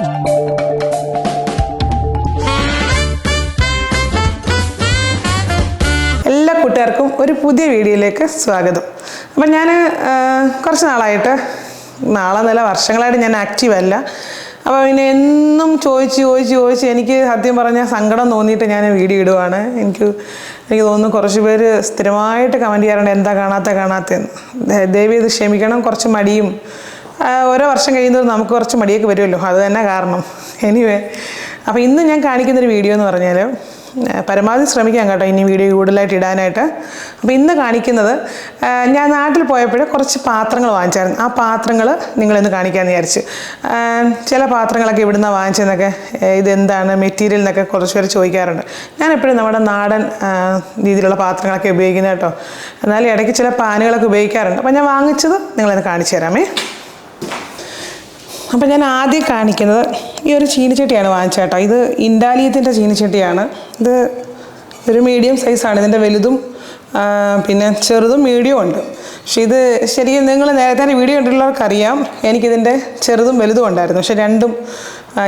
എല്ലാ കൂട്ടുകാർക്കും ഒരു പുതിയ വീഡിയോയിലേക്ക് സ്വാഗതം. അപ്പം ഞാൻ കുറച്ച് നാളായിട്ട് നാളെ നില വർഷങ്ങളായിട്ട് ഞാൻ ആക്റ്റീവ് അല്ല. അപ്പോൾ പിന്നെ എന്നും ചോദിച്ച് ചോദിച്ച് ചോദിച്ച് എനിക്ക് സത്യം പറഞ്ഞാൽ സങ്കടം തോന്നിയിട്ട് ഞാൻ വീഡിയോ ഇടുവാണ്. എനിക്ക് എനിക്ക് തോന്നുന്നു കുറച്ച് പേര് സ്ഥിരമായിട്ട് കമന്റ് ചെയ്യാറുണ്ട് എന്താ കാണാത്ത കാണാത്തതെന്ന്? ദയവ് ഇത് ക്ഷമിക്കണം കുറച്ച് മടിയും ഓരോ വർഷം കഴിയുന്നത് നമുക്ക് കുറച്ച് മടിയൊക്കെ വരുമല്ലോ. അത് തന്നെ കാരണം. എനിവേ അപ്പോൾ ഇന്ന് ഞാൻ കാണിക്കുന്നൊരു വീഡിയോ എന്ന് പറഞ്ഞാൽ പരമാവധി ശ്രമിക്കാം കേട്ടോ ഇനി വീഡിയോ കൂടുതലായിട്ട് ഇടാനായിട്ട്. അപ്പോൾ ഇന്ന് കാണിക്കുന്നത് ഞാൻ നാട്ടിൽ പോയപ്പോൾ കുറച്ച് പാത്രങ്ങൾ വാങ്ങിച്ചായിരുന്നു. ആ പാത്രങ്ങൾ നിങ്ങളിന്ന് കാണിക്കാമെന്ന് വിചാരിച്ച്. ചില പാത്രങ്ങളൊക്കെ ഇവിടുന്ന് വാങ്ങിച്ചെന്നൊക്കെ ഇതെന്താണ് മെറ്റീരിയൽ എന്നൊക്കെ കുറച്ച് പേര് ചോദിക്കാറുണ്ട്. ഞാൻ എപ്പോഴും നമ്മുടെ നാടൻ രീതിയിലുള്ള പാത്രങ്ങളൊക്കെ ഉപയോഗിക്കുന്നത് കേട്ടോ. എന്നാലും ഇടയ്ക്ക് ചില പാനുകളൊക്കെ ഉപയോഗിക്കാറുണ്ട്. അപ്പോൾ ഞാൻ വാങ്ങിച്ചത് നിങ്ങളിന്ന് കാണിച്ചു തരാമേ. അപ്പം ഞാൻ ആദ്യം കാണിക്കുന്നത് ഈ ഒരു ചീനിച്ചട്ടിയാണ് വാങ്ങിച്ചേട്ടോ. ഇത് ഇൻഡാലിയത്തിന്റെ ചീനിച്ചട്ടിയാണ്. ഇത് ഒരു മീഡിയം സൈസാണ് ഇതിന്റെ വലുതും പിന്നെ ചെറുതും മീഡിയം ഉണ്ട്. പക്ഷേ ഇത് ശരിക്കും നിങ്ങൾ നേരത്തെ വീഡിയോ കണ്ടിട്ടുള്ളവർക്കറിയാം. എനിക്കിതിന്റെ ചെറുതും വലുതും ഉണ്ടായിരുന്നു. പക്ഷെ രണ്ടും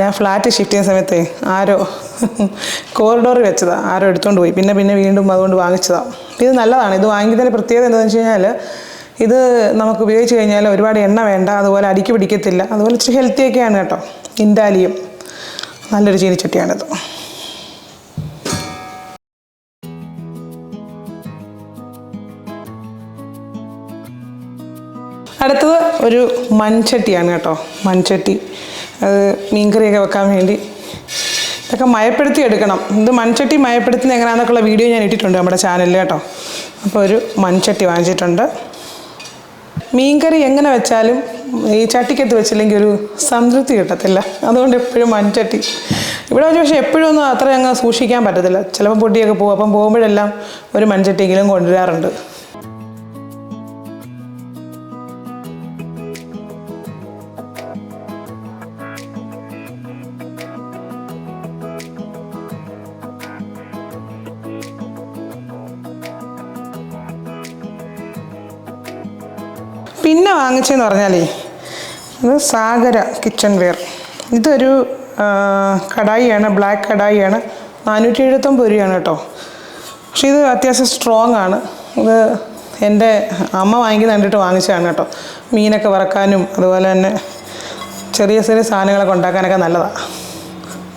ഞാൻ ഫ്ലാറ്റ് ഷിഫ്റ്റ് ചെയ്യുന്ന സമയത്ത് ആരോ കോറിഡോറിൽ വെച്ചതാണ് ആരോ എടുത്തുകൊണ്ട് പോയി. പിന്നെ പിന്നെ വീണ്ടും അതുകൊണ്ട് വാങ്ങിച്ചതാണ് ഇത് നല്ലതാണ്. ഇത് വാങ്ങിക്കുന്നതിന്റെ പ്രത്യേകത എന്താണെന്ന് വെച്ച് കഴിഞ്ഞാൽ ഇത് നമുക്ക് ഉപയോഗിച്ച് കഴിഞ്ഞാൽ ഒരുപാട് എണ്ണ വേണ്ട അതുപോലെ അടിക്ക് പിടിക്കത്തില്ല അതുപോലെ ഇച്ചിരി ഹെൽത്തിയൊക്കെയാണ് കേട്ടോ ഇൻഡാലിയും. നല്ലൊരു ചീനിച്ചട്ടിയാണിത്. അടുത്തത് ഒരു മൺചട്ടിയാണ് കേട്ടോ മൺചട്ടി. അത് മീൻകറിയൊക്കെ വെക്കാൻ വേണ്ടി ഇതൊക്കെ മയപ്പെടുത്തി എടുക്കണം. ഇത് മൺചട്ടി മയപ്പെടുത്തുന്നത് എങ്ങനെയാണെന്നൊക്കെയുള്ള വീഡിയോ ഞാൻ ഇട്ടിട്ടുണ്ട് നമ്മുടെ ചാനലിൽ കേട്ടോ. അപ്പോൾ ഒരു മൺചട്ടി വാങ്ങിച്ചിട്ടുണ്ട്. മീൻകറി എങ്ങനെ വെച്ചാലും ഈ ചട്ടിക്കത്ത് വെച്ചില്ലെങ്കിൽ ഒരു സംതൃപ്തി കിട്ടത്തില്ല. അതുകൊണ്ട് എപ്പോഴും മൺചട്ടി. ഇവിടെ വെച്ച് പക്ഷേ എപ്പോഴും ഒന്നും അത്ര അങ്ങ് സൂക്ഷിക്കാൻ പറ്റത്തില്ല. ചിലപ്പോൾ പൊട്ടിയൊക്കെ പോകും. അപ്പം പോകുമ്പോഴെല്ലാം ഒരു മൺചട്ടിയെങ്കിലും കൊണ്ടുവരാറുണ്ട്. പിന്നെ വാങ്ങിച്ചതെന്ന് പറഞ്ഞാലേ ഇത് സാഗര കിച്ചൺ വെയർ ഇതൊരു കടായിയാണ് ബ്ലാക്ക് കടായിയാണ് നാനൂറ്റി എഴുപത്തൊമ്പത് രൂപയാണ് കേട്ടോ. പക്ഷേ ഇത് അത്യാവശ്യം സ്ട്രോങ് ആണ് ഇത് എന്റെ അമ്മ വാങ്ങിക്കുന്ന കണ്ടിട്ട് വാങ്ങിച്ചതാണ് കേട്ടോ. മീനൊക്കെ വറക്കാനും അതുപോലെ തന്നെ ചെറിയ ചെറിയ സാധനങ്ങളൊക്കെ ഉണ്ടാക്കാനൊക്കെ നല്ലതാണ്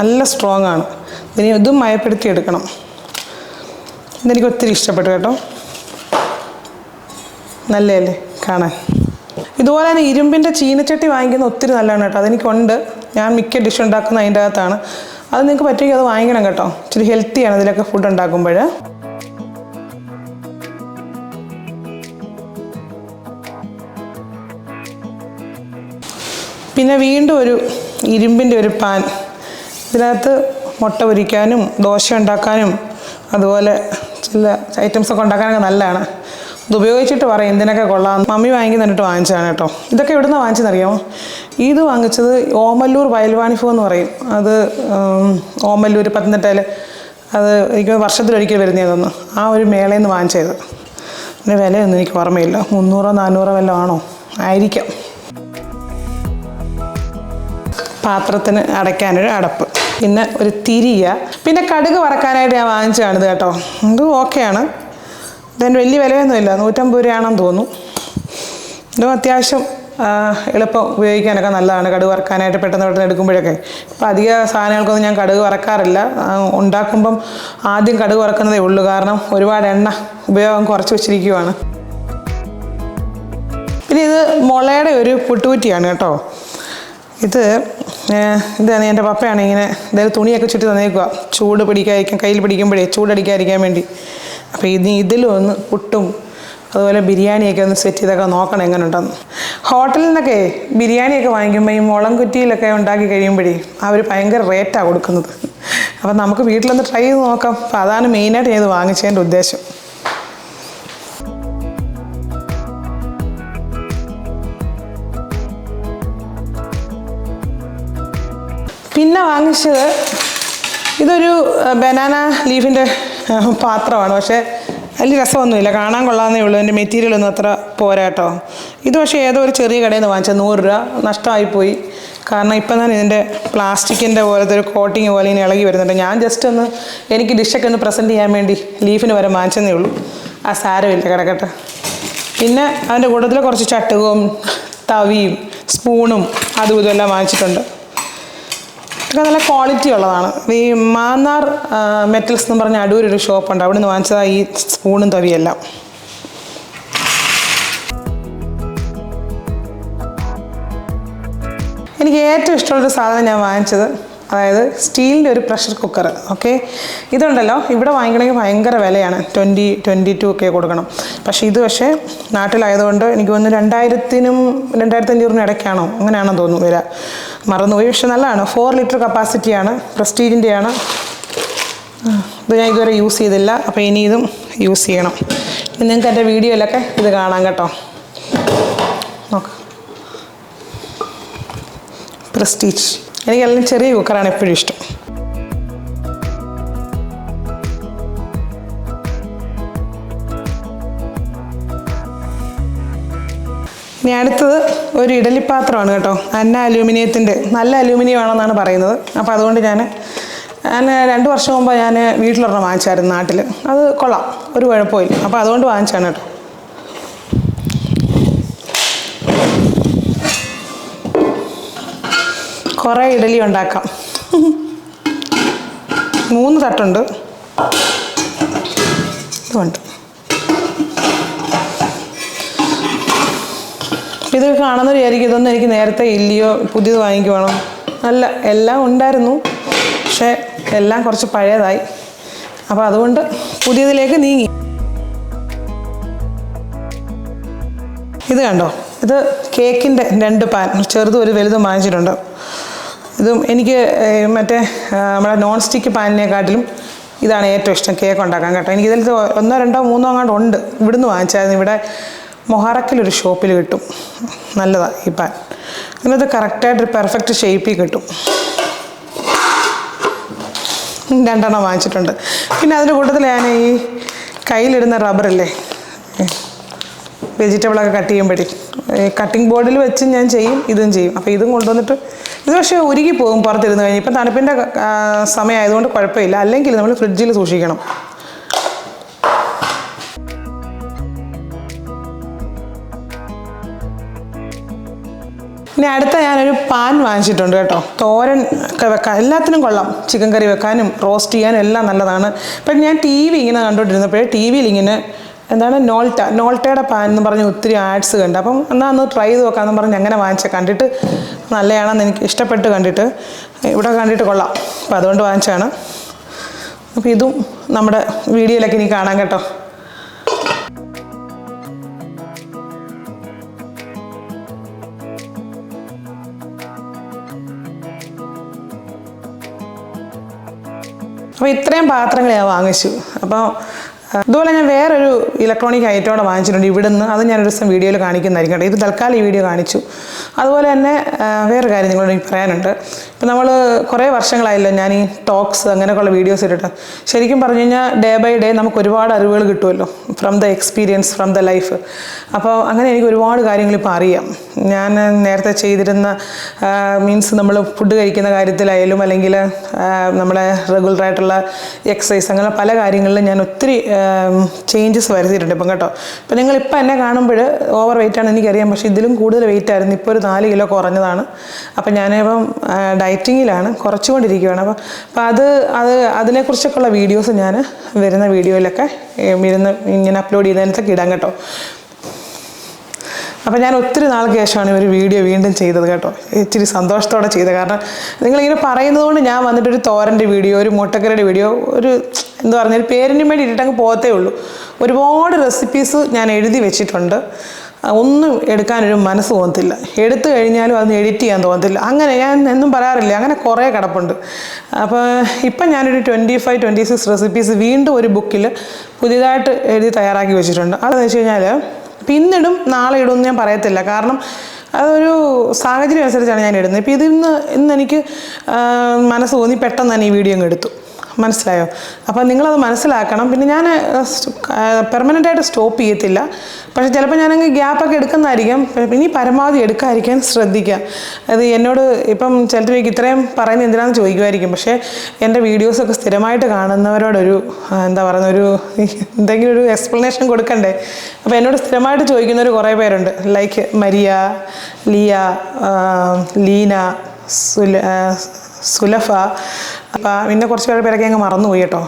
നല്ല സ്ട്രോങ് ആണ് ഇനി ഇതും മയപ്പെടുത്തി എടുക്കണം. ഇതെനിക്ക് ഒത്തിരി ഇഷ്ടപ്പെട്ടു കേട്ടോ. നല്ലതല്ലേ? കാണാൻ ഇതുപോലെ തന്നെ ഇരുമ്പിന്റെ ചീനച്ചട്ടി വാങ്ങിക്കുന്ന ഒത്തിരി നല്ലതാണ് കേട്ടോ. അതെനിക്കുണ്ട്. ഞാൻ മിക്ക ഡിഷ് ഉണ്ടാക്കുന്ന അതിന്റെ അകത്താണ്. അത് നിങ്ങൾക്ക് പറ്റുമെങ്കിൽ അത് വാങ്ങിക്കണം കേട്ടോ. ഇച്ചിരി ഹെൽത്തിയാണ് ഇതിലൊക്കെ ഫുഡ് ഉണ്ടാക്കുമ്പോൾ. പിന്നെ വീണ്ടും ഒരു ഇരുമ്പിന്റെ ഒരു പാൻ ഇതിനകത്ത് മുട്ട പൊരിക്കാനും ദോശ ഉണ്ടാക്കാനും അതുപോലെ ചില ഐറ്റംസ് ഒക്കെ ഉണ്ടാക്കാനൊക്കെ നല്ലതാണ്. ഇത് ഉപയോഗിച്ചിട്ട് പറയും എന്തിനൊക്കെ കൊള്ളാം? മമ്മി വാങ്ങി തന്നിട്ട് വാങ്ങിച്ചതാണ് കേട്ടോ. ഇതൊക്കെ എവിടുന്ന വാങ്ങിച്ചെന്നറിയാമോ ഇത് വാങ്ങിച്ചത് ഓമല്ലൂർ വയൽവാണിഫോ എന്ന് പറയും. അത് ഓമല്ലൂർ പത്തനംതിട്ടയിൽ അത് എനിക്ക് വർഷത്തിലൊരിക്കൽ വരുന്നതൊന്ന് ആ ഒരു മേളയിൽ നിന്ന് വാങ്ങിച്ചത്. അതിന്റെ വിലയൊന്നും എനിക്ക് ഓർമ്മയില്ല. മുന്നൂറോ നാനൂറോ വല്ലതും ആണോ? ആയിരിക്കാം. പാത്രത്തിന് അടയ്ക്കാനൊരു അടപ്പ്. പിന്നെ ഒരു തിരിയ. പിന്നെ കടുക് വറക്കാനായിട്ട് ഞാൻ വാങ്ങിച്ചതാണിത് കേട്ടോ. ഇത് ഓക്കെയാണ്. ഇതിന് വലിയ വിലയൊന്നുമില്ല. നൂറ്റമ്പത് രൂപയാണെന്ന് തോന്നുന്നു. ഇതും അത്യാവശ്യം എളുപ്പം ഉപയോഗിക്കാനൊക്കെ നല്ലതാണ്. കടുക് വറക്കാനായിട്ട് പെട്ടെന്ന് പെട്ടെന്ന് എടുക്കുമ്പോഴൊക്കെ. അപ്പോൾ അധിക സാധനങ്ങൾക്കൊന്നും ഞാൻ കടുക് വറക്കാറില്ല. ഉണ്ടാക്കുമ്പം ആദ്യം കടുക് വറക്കുന്നതേ ഉള്ളൂ. കാരണം ഒരുപാട് എണ്ണ ഉപയോഗം കുറച്ച് വെച്ചിരിക്കുവാണ്. പിന്നെ ഇത് മുളയുടെ ഒരു പുട്ടുകുറ്റിയാണ് കേട്ടോ. ഇത് ഇതാണ് എന്റെ പപ്പയാണ് ഇങ്ങനെ ഇതായത് തുണിയൊക്കെ ചുറ്റി തന്നേക്കുക ചൂട് പിടിക്കാതിരിക്കാൻ കയ്യിൽ പിടിക്കുമ്പോഴേ ചൂടടിക്കാതിരിക്കാൻ വേണ്ടി. അപ്പോൾ ഇനി ഇതിലും ഒന്ന് പുട്ടും അതുപോലെ ബിരിയാണിയൊക്കെ ഒന്ന് സെറ്റ് ചെയ്തൊക്കെ നോക്കണം എങ്ങനെ ഉണ്ടെന്ന് ഹോട്ടലിൽ നിന്നൊക്കെ ബിരിയാണിയൊക്കെ വാങ്ങിക്കുമ്പോൾ ഈ മുളം കുറ്റിയിലൊക്കെ ഉണ്ടാക്കി കഴിയുമ്പോഴേ അവർ ഭയങ്കര റേറ്റാണ് കൊടുക്കുന്നത്. അപ്പം നമുക്ക് വീട്ടിലൊന്ന് ട്രൈ ചെയ്ത് നോക്കാം. അപ്പോൾ അതാണ് മെയിനായിട്ട് ഞാൻ ഇത് വാങ്ങിച്ചതിന്റെ ഉദ്ദേശം. പിന്നെ വാങ്ങിച്ചത് ഇതൊരു ബനാന ലീഫിന്റെ പാത്രമാണ്. പക്ഷേ വലിയ രസമൊന്നുമില്ല. കാണാൻ കൊള്ളാമെന്നേ ഉള്ളൂ. എന്റെ മെറ്റീരിയൽ ഒന്നും അത്ര പോരാട്ടോ ഇത് പക്ഷേ ഏതോ ഒരു ചെറിയ കടയിൽ നിന്ന് വാങ്ങിച്ചത്. നൂറ് രൂപ നഷ്ടമായിപ്പോയി. കാരണം ഇപ്പം തന്നെ ഇതിന്റെ പ്ലാസ്റ്റിക്കിന്റെ പോലത്തെ ഒരു കോട്ടിങ് പോലെ ഇങ്ങനെ ഇളകി വരുന്നുണ്ട്. ഞാൻ ജസ്റ്റ് ഒന്ന് എനിക്ക് ഡിഷൊക്കെ ഒന്ന് പ്രസന്റ് ചെയ്യാൻ വേണ്ടി ലീഫിന് വരെ വാങ്ങിച്ചതേ ഉള്ളൂ. ആ സാരമില്ല കിടക്കട്ടെ. പിന്നെ അതിന്റെ കൂട്ടത്തിൽ കുറച്ച് ചട്ടുകവും തവിയും സ്പൂണും അതും ഇതും എല്ലാം വാങ്ങിച്ചിട്ടുണ്ട്. ഒക്കെ നല്ല ക്വാളിറ്റി ഉള്ളതാണ്. ഈ മാന്നാർ മെറ്റൽസ് എന്ന് പറഞ്ഞ അടൂർ ഒരു ഷോപ്പുണ്ട് അവിടെ നിന്ന് വാങ്ങിച്ചതാണ് ഈ സ്പൂണും തവിയെല്ലാം എനിക്ക് ഏറ്റവും ഇഷ്ടമുള്ളൊരു സാധനം ഞാൻ വാങ്ങിച്ചത് അതായത് സ്റ്റീലിന്റെ ഒരു പ്രഷർ കുക്കർ ഓക്കെ? ഇതുണ്ടല്ലോ ഇവിടെ വാങ്ങിക്കണമെങ്കിൽ ഭയങ്കര വിലയാണ്. ട്വന്റി ട്വന്റി ടു ഒക്കെ കൊടുക്കണം. പക്ഷേ ഇത് പക്ഷേ നാട്ടിലായതുകൊണ്ട് എനിക്ക് തോന്നുന്നു രണ്ടായിരത്തിനും രണ്ടായിരത്തി അഞ്ഞൂറിനും ഇടയ്ക്കാണോ? അങ്ങനെയാണെന്ന് തോന്നുന്നു വില. മറന്നുപോയി. പക്ഷെ നല്ലതാണ്. ഫോർ ലിറ്റർ കപ്പാസിറ്റിയാണ് പ്രസ്റ്റീജിന്റെയാണ് ഇത് ഞാൻ ഇതുവരെ യൂസ് ചെയ്തില്ല. അപ്പോൾ ഇനി ഇതും യൂസ് ചെയ്യണം. നിങ്ങൾക്ക് എന്റെ വീഡിയോയിലൊക്കെ ഇത് കാണാം കേട്ടോ. നോക്കാം. പ്രസ്റ്റീജ് എനിക്കെല്ലാം ചെറിയ കുക്കറാണ് എപ്പോഴും ഇഷ്ടം. ഇനി അടുത്തത് ഒരു ഇഡലിപ്പാത്രമാണ് കേട്ടോ. അന്ന അലൂമിനിയത്തിന്റെ നല്ല അലൂമിനിയം ആണെന്നാണ് പറയുന്നത്. അപ്പോൾ അതുകൊണ്ട് ഞാൻ ഞാൻ രണ്ട് വർഷം മുമ്പ് ഞാൻ വീട്ടിലൊരെണ്ണം വാങ്ങിച്ചായിരുന്നു നാട്ടിൽ അത് കൊള്ളാം ഒരു കുഴപ്പമില്ല. അപ്പോൾ അതുകൊണ്ട് വാങ്ങിച്ചാണ് കേട്ടോ. കുറേ ഇഡലി ഉണ്ടാക്കാം. മൂന്ന് തട്ടുണ്ട്. ഇതുണ്ട്. ഇത് കാണുന്ന വിചാരിക്കും ഇതൊന്നും എനിക്ക് നേരത്തെ ഇല്ലയോ പുതിയത് വാങ്ങിക്കുവാണോ. അല്ല എല്ലാം ഉണ്ടായിരുന്നു. പക്ഷേ എല്ലാം കുറച്ച് പഴയതായി. അപ്പോൾ അതുകൊണ്ട് പുതിയതിലേക്ക് നീങ്ങി. ഇത് കണ്ടോ? ഇത് കേക്കിന്റെ രണ്ട് പാൻ. ചെറുതും ഒരു വലുതും വാങ്ങിച്ചിട്ടുണ്ട്. ഇതും എനിക്ക് മറ്റേ നമ്മുടെ നോൺ സ്റ്റിക്ക് പാനിനെക്കാട്ടിലും ഇതാണ് ഏറ്റവും ഇഷ്ടം കേക്ക് ഉണ്ടാക്കാൻ കേട്ടോ. എനിക്ക് ഇതിൽ ഒന്നോ രണ്ടോ മൂന്നോ അങ്ങാണ്ട് ഉണ്ട്. ഇവിടുന്ന് വാങ്ങിച്ചായിരുന്നു. ഇവിടെ മൊഹറക്കിലൊരു ഷോപ്പിൽ കിട്ടും. നല്ലതാണ് ഈ പാൻ. അതിനകത്ത് കറക്റ്റായിട്ടൊരു പെർഫെക്റ്റ് ഷേപ്പിൽ കിട്ടും. രണ്ടെണ്ണം വാങ്ങിച്ചിട്ടുണ്ട്. പിന്നെ അതിന്റെ കൂട്ടത്തിൽ ഞാൻ ഈ കയ്യിലിടുന്ന റബ്ബറില്ലേ വെജിറ്റബിളൊക്കെ കട്ട് ചെയ്യുമ്പോഴേ കട്ടിംഗ് ബോർഡിൽ വെച്ച് ഞാൻ ചെയ്യും ഇതും ചെയ്യും. അപ്പോൾ ഇതും കൊണ്ടുവന്നിട്ട് ഇത് പക്ഷേ ഉരുകി പോകും പുറത്തിരുന്ന് കഴിഞ്ഞ്. ഇപ്പം തണുപ്പിന്റെ സമയമായതുകൊണ്ട് കുഴപ്പമില്ല. അല്ലെങ്കിൽ നമ്മൾ ഫ്രിഡ്ജിൽ സൂക്ഷിക്കണം. ഇനി അടുത്ത ഞാനൊരു പാൻ വാങ്ങിച്ചിട്ടുണ്ട് കേട്ടോ. തോരൻ ഒക്കെ വെക്കാൻ എല്ലാത്തിനും കൊള്ളാം. ചിക്കൻ കറി വെക്കാനും റോസ്റ്റ് ചെയ്യാനും എല്ലാം നല്ലതാണ്. ഇപ്പം ഞാൻ ടി വി ഇങ്ങനെ കണ്ടുകൊണ്ടിരുന്നപ്പോഴേ ടി വിയിൽ ഇങ്ങനെ എന്താണ് നോൾട്ട നോൾട്ടയുടെ പാൻ എന്ന് പറഞ്ഞ് ഒത്തിരി ആഡ്സ് കണ്ട്. അപ്പം എന്നാൽ ഒന്ന് ട്രൈ ചെയ്ത് നോക്കാമെന്ന് പറഞ്ഞ് അങ്ങനെ വാങ്ങിച്ച. കണ്ടിട്ട് നല്ലതാണെന്ന് എനിക്ക് ഇഷ്ടപ്പെട്ട് കണ്ടിട്ട്. ഇവിടെ കണ്ടിട്ട് കൊള്ളാം. അപ്പോൾ അതുകൊണ്ട് വാങ്ങിച്ചാണ് അപ്പോൾ ഇതും നമ്മുടെ വീഡിയോയിലൊക്കെ ഇനി കാണാം കേട്ടോ. അപ്പോൾ ഇത്രയും പാത്രങ്ങൾ ഞാൻ വാങ്ങിച്ചു. അപ്പോൾ ആ, ഇതുപോലെ ഞാൻ വേറൊരു ഇലക്ട്രോണിക് ഐറ്റോടെ വാങ്ങിച്ചിട്ടുണ്ട് ഇവിടുന്ന്. അത് ഞാനൊരു ദിവസം വീഡിയോയിൽ കാണിക്കുന്നതായിരിക്കും കേട്ടോ ഇത് തൽക്കാലം ഈ വീഡിയോ കാണിച്ചു. അതുപോലെ തന്നെ വേറെ കാര്യം നിങ്ങളോട് എനിക്ക് പറയാനുണ്ട്. ഇപ്പം നമ്മൾ കുറേ വർഷങ്ങളായല്ലോ ഞാൻ ഈ ടോക്സ് അങ്ങനെയൊക്കെയുള്ള വീഡിയോസ് ഇട്ടിട്ട്. ശരിക്കും പറഞ്ഞു കഴിഞ്ഞാൽ ഡേ ബൈ ഡേ നമുക്ക് ഒരുപാട് അറിവുകൾ കിട്ടുമല്ലോ. From the experience from the life അപ്പോൾ അങ്ങനെ എനിക്ക് ഒരുപാട് കാര്യങ്ങൾ ഇപ്പോൾ അറിയാം. ഞാൻ നേരത്തെ ചെയ്തിരുന്ന മീൻസ് നമ്മൾ ഫുഡ് കഴിക്കുന്ന കാര്യത്തിലായാലും അല്ലെങ്കിൽ നമ്മുടെ റെഗുലറായിട്ടുള്ള എക്സസൈസ് അങ്ങനെ പല കാര്യങ്ങളിലും ഞാൻ ഒത്തിരി ചേഞ്ചസ് വരുത്തിയിട്ടുണ്ട് ഇപ്പം കേട്ടോ. ഇപ്പം നിങ്ങൾ ഇപ്പം എന്നെ കാണുമ്പോൾ ഓവർ വെയിറ്റ് ആണ് എനിക്കറിയാം. പക്ഷേ ഇതിലും കൂടുതൽ വെയിറ്റ് ആയിരുന്നു. ഇപ്പോൾ ഒരു നാല് കിലോ കുറഞ്ഞതാണ്. അപ്പം ഞാനിപ്പം ഡയറ്റിങ്ങിലാണ് കുറച്ചുകൊണ്ടിരിക്കുകയാണ് അപ്പം അപ്പം അത് അത് അതിനെക്കുറിച്ചൊക്കെയുള്ള വീഡിയോസ് ഞാൻ വരുന്ന വീഡിയോയിലൊക്കെ ഇരുന്ന് ഇങ്ങനെ അപ്ലോഡ് ചെയ്യുന്നതിനകത്തൊക്കെ ഇടാം കേട്ടോ. അപ്പോൾ ഞാൻ ഒത്തിരി നാൾക്ക് ശേഷമാണ് ഒരു വീഡിയോ വീണ്ടും ചെയ്തത് കേട്ടോ. ഇച്ചിരി സന്തോഷത്തോടെ ചെയ്തത്. കാരണം നിങ്ങളിങ്ങനെ പറയുന്നത് കൊണ്ട് ഞാൻ വന്നിട്ടൊരു തോരന്റെ വീഡിയോ ഒരു മുട്ടക്കരയുടെ വീഡിയോ ഒരു എന്താ പറഞ്ഞ ഒരു പേരിന് വേണ്ടി ഇട്ടിട്ടങ്ങ് പോകത്തേ ഉള്ളൂ. ഒരുപാട് റെസിപ്പീസ് ഞാൻ എഴുതി വെച്ചിട്ടുണ്ട്. ഒന്നും എടുക്കാനൊരു മനസ്സ് തോന്നത്തില്ല. എടുത്തു കഴിഞ്ഞാലും അതൊന്ന് എഡിറ്റ് ചെയ്യാൻ തോന്നത്തില്ല. അങ്ങനെ ഞാൻ എന്നും പറയാറില്ല അങ്ങനെ കുറേ കിടപ്പുണ്ട്. അപ്പോൾ ഇപ്പം ഞാനൊരു twenty five twenty six recipes വീണ്ടും ഒരു ബുക്കിൽ പുതിയതായിട്ട് എഴുതി തയ്യാറാക്കി വെച്ചിട്ടുണ്ട്. അതെന്ന് വെച്ച് കഴിഞ്ഞാൽ പിന്നിടും നാളെ ഇടുമെന്ന് ഞാൻ പറയത്തില്ല. കാരണം അതൊരു സാഹചര്യം അനുസരിച്ചാണ് ഞാൻ ഇടുന്നത്. ഇപ്പം ഇതിന്ന് ഇന്ന് എനിക്ക് മനസ്സ് തോന്നി പെട്ടെന്ന് തന്നെ ഈ വീഡിയോ അങ്ങ് എടുത്തു. മനസ്സിലായോ? അപ്പോൾ നിങ്ങളത് മനസ്സിലാക്കണം. പിന്നെ ഞാൻ പെർമനന്റ് ആയിട്ട് സ്റ്റോപ്പ് ചെയ്യത്തില്ല. പക്ഷേ ചിലപ്പോൾ ഞാനങ്ങ് ഗ്യാപ്പൊക്കെ എടുക്കുന്നതായിരിക്കും. ഇനി പരമാവധി എടുക്കാതിരിക്കാൻ ശ്രദ്ധിക്കുക. അത് എന്നോട് ഇപ്പം ചിലർക്ക് ഇത്രയും പറയുന്നത് എന്തിനാണെന്ന് ചോദിക്കുമായിരിക്കും. പക്ഷേ എന്റെ വീഡിയോസൊക്കെ സ്ഥിരമായിട്ട് കാണുന്നവരോടൊരു എന്താ പറയുന്ന ഒരു എന്തെങ്കിലും ഒരു എക്സ്പ്ലനേഷൻ കൊടുക്കണ്ടേ? അപ്പോൾ എന്നോട് സ്ഥിരമായിട്ട് ചോദിക്കുന്നവർ കുറേ പേരുണ്ട്. ലൈക്ക് മരിയ ലിയ ലീന സുല സുലഫ. അപ്പം പിന്നെ കുറച്ച് പേരുടെ പേരൊക്കെ അങ്ങ് മറന്നുപോയി കേട്ടോ.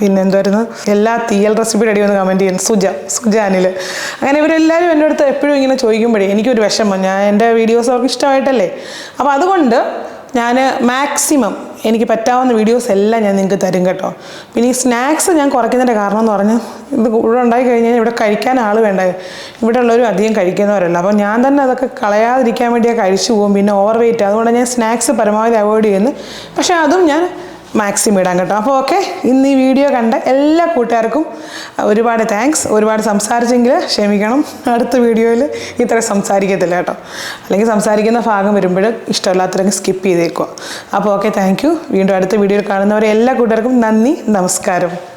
പിന്നെ എന്തായിരുന്നു? എല്ലാ തീയൽ റെസിപ്പിയുടെ അടി ഒന്ന് കമന്റ് ചെയ്യുന്നു. സുജ സുജ അനിൽ അങ്ങനെ ഇവരെല്ലാവരും എന്റെ അടുത്ത് എപ്പോഴും ഇങ്ങനെ ചോദിക്കുമ്പോഴേ എനിക്കൊരു വിഷമം. ഞാൻ എന്റെ വീഡിയോസ് അവർക്ക് ഇഷ്ടമായിട്ടല്ലേ? അപ്പോൾ അതുകൊണ്ട് ഞാൻ മാക്സിമം എനിക്ക് പറ്റാവുന്ന വീഡിയോസ് എല്ലാം ഞാൻ നിങ്ങൾക്ക് തരും കേട്ടോ. പിന്നെ ഈ സ്നാക്സ് ഞാൻ കുറയ്ക്കുന്നതിന്റെ കാരണം എന്ന് പറഞ്ഞാൽ ഇത് ഇവിടെ ഉണ്ടായി കഴിഞ്ഞാൽ ഇവിടെ കഴിക്കാൻ ആൾ വേണ്ട. ഇവിടെ ഉള്ളവരും അധികം കഴിക്കുന്നവരല്ല. അപ്പോൾ ഞാൻ തന്നെ അതൊക്കെ കളയാതിരിക്കാൻ വേണ്ടി കഴിച്ചു പോകും. പിന്നെ ഓവർ വെയിറ്റ് അതുകൊണ്ട് ഞാൻ സ്നാക്സ് പരമാവധി അവോയ്ഡ് ചെയ്യുന്നു പക്ഷേ അതും ഞാൻ മാക്സിമം ഇടാം കേട്ടോ. അപ്പോൾ ഓക്കെ ഇന്ന് ഈ വീഡിയോ കണ്ട എല്ലാ കൂട്ടുകാർക്കും ഒരുപാട് താങ്ക്സ് ഒരുപാട് സംസാരിച്ചെങ്കിൽ ക്ഷമിക്കണം. അടുത്ത വീഡിയോയിൽ ഇത്ര സംസാരിക്കത്തില്ല കേട്ടോ. അല്ലെങ്കിൽ സംസാരിക്കുന്ന ഭാഗം വരുമ്പോൾ ഇഷ്ടമില്ലാത്തവരൊക്കെ സ്കിപ്പ് ചെയ്തേക്കുക. അപ്പോൾ ഓക്കെ താങ്ക് വീണ്ടും അടുത്ത വീഡിയോയിൽ കാണുന്നവരെ എല്ലാ കൂട്ടുകാർക്കും നന്ദി നമസ്കാരം.